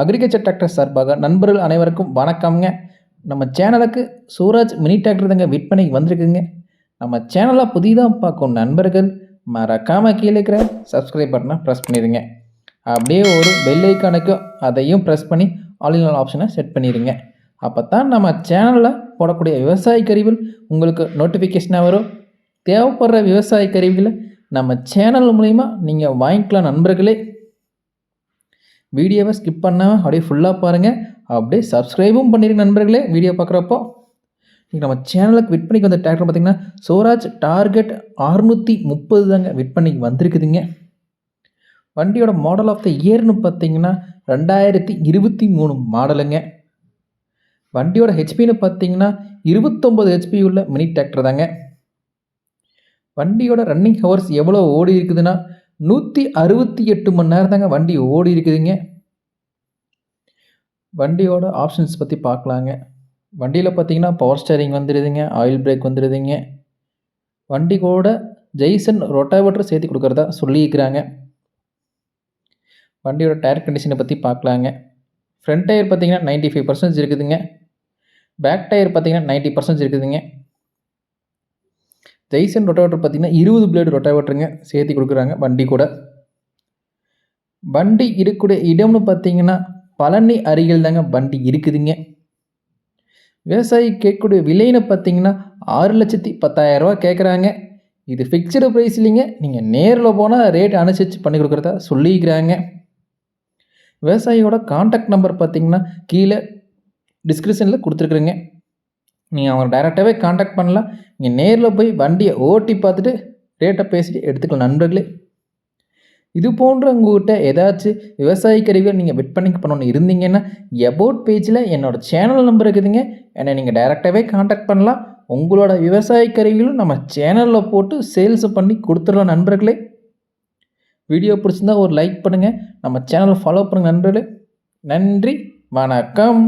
Agriculture tractor சார்பாக நண்பர்கள் அனைவருக்கும் வணக்கம்ங்க. நம்ம சேனலுக்கு சூராஜ் மினி டிராக்டர் தாங்க விற்பனைக்கு வந்திருக்குங்க. நம்ம சேனலை புதிதாக பார்க்கும் நண்பர்கள் மறக்காமல் கீழே இருக்கிற சப்ஸ்கிரைப் பட்டனை ப்ரெஸ் பண்ணிடுங்க. அப்படியே ஒரு பெல் ஐக்கானுக்கும் அதையும் ப்ரெஸ் பண்ணி ஆல் ஆல் ஆப்ஷனை செட் பண்ணிடுங்க. அப்போ தான் நம்ம சேனலில் போடக்கூடிய விவசாய கருவிகள் உங்களுக்கு நோட்டிஃபிகேஷனாக வரும். தேவைப்படுற விவசாய கருவிகளை நம்ம சேனல் மூலிமா நீங்கள் வாங்கிக்கலாம் நண்பர்களே. வீடியோவை ஸ்கிப் பண்ணாமல் அப்படியே ஃபுல்லாக பாருங்கள் அப்படியே சப்ஸ்கிரைபும் பண்ணிடுங்க நண்பர்களே வீடியோ பார்க்குறப்போ. இன்றைக்கி நம்ம சேனலுக்கு விற்பனைக்கு வந்த டிராக்டர் பார்த்திங்கன்னா சோராஜ் டார்கெட் அறுநூற்றி முப்பது தாங்க விற்பனைக்கு வந்திருக்குதுங்க. வண்டியோட மாடல் ஆஃப் த இயர்னு பார்த்தீங்கன்னா ரெண்டாயிரத்தி இருபத்தி மூணு மாடலுங்க வண்டியோட ஹெச்பின்னு பார்த்தீங்கன்னா இருபத்தொம்பது ஹெச்பி உள்ள மினி டிராக்டர் தாங்க. வண்டியோட ரன்னிங் ஹவர்ஸ் எவ்வளோ ஓடி இருக்குதுன்னா நூற்றி அறுபத்தி எட்டு மணி நேரம் தாங்க வண்டி ஓடி இருக்குதுங்க. வண்டியோட ஆப்ஷன்ஸ் பற்றி பார்க்கலாங்க. வண்டியில் பார்த்தீங்கன்னா பவர் ஸ்டேரிங் வந்துடுதுங்க ஆயில் பிரேக் வந்துடுதுங்க வண்டி கூட ஜெய்சன் ரொட்டாவேட்டர் சேர்த்து கொடுக்குறதா சொல்லியிருக்கிறாங்க. வண்டியோட டயர் கண்டிஷனை பற்றி பார்க்கலாங்க. ஃப்ரண்ட் டயர் பார்த்தீங்கன்னா நைன்ட்டி ஃபைவ் பர்சன்டேஜ் இருக்குதுங்க. பேக் டயர் பார்த்தீங்கன்னா நைன்ட்டி பர்சன்டேஜ் இருக்குதுங்க. ஜெய்சன் ரொட்டாவேட்டர் பார்த்தீங்கன்னா இருபது பிளேடு ரொட்டாவேட்டருங்க சேர்த்து கொடுக்குறாங்க வண்டி கூட. வண்டி இருக்கக்கூடிய இடம்னு பார்த்தீங்கன்னா பழனி அருகில் தாங்க வண்டி இருக்குதுங்க. விவசாயி கேட்கக்கூடிய விலைன்னு பார்த்தீங்கன்னா ஆறு லட்சத்தி பத்தாயிரரூவா கேட்குறாங்க. இது ஃபிக்ஸ்டு ப்ரைஸ் இல்லைங்க. நீங்கள் நேரில் போனால் ரேட் அனுசரித்து பண்ணி கொடுக்குறதா சொல்லிக்கிறாங்க. விவசாயியோட காண்டாக்ட் நம்பர் பார்த்தீங்கன்னா கீழே டிஸ்கிரிப்ஷனில் கொடுத்துருக்குறேங்க. நீங்கள் அவங்க டைரெக்டாகவே காண்டாக்ட் பண்ணலாம் நீங்கள் நேரில் போய் வண்டியை ஓட்டி பார்த்துட்டு ரேட்டை பேசிட்டு எடுத்துக்கலாம் நண்பர்களே. இது போன்ற உங்கள்கிட்ட ஏதாச்சும் விவசாய கருவிகள் நீங்கள் விற்பனைக்கு பண்ணணும்னு இருந்தீங்கன்னா எபோட் பேஜில் என்னோடய சேனல் நம்பர் இருக்குதுங்க. என்னை நீங்கள் டைரெக்டாகவே காண்டாக்ட் பண்ணலாம். உங்களோட விவசாய கருவிகளும் நம்ம சேனலில் போட்டு சேல்ஸ் பண்ணி கொடுத்துடலாம் நண்பர்களே. வீடியோ பிடிச்சிருந்தா ஒரு லைக் பண்ணுங்கள் நம்ம சேனலை ஃபாலோ பண்ணுங்கள் நண்பர்களே. நன்றி வணக்கம்.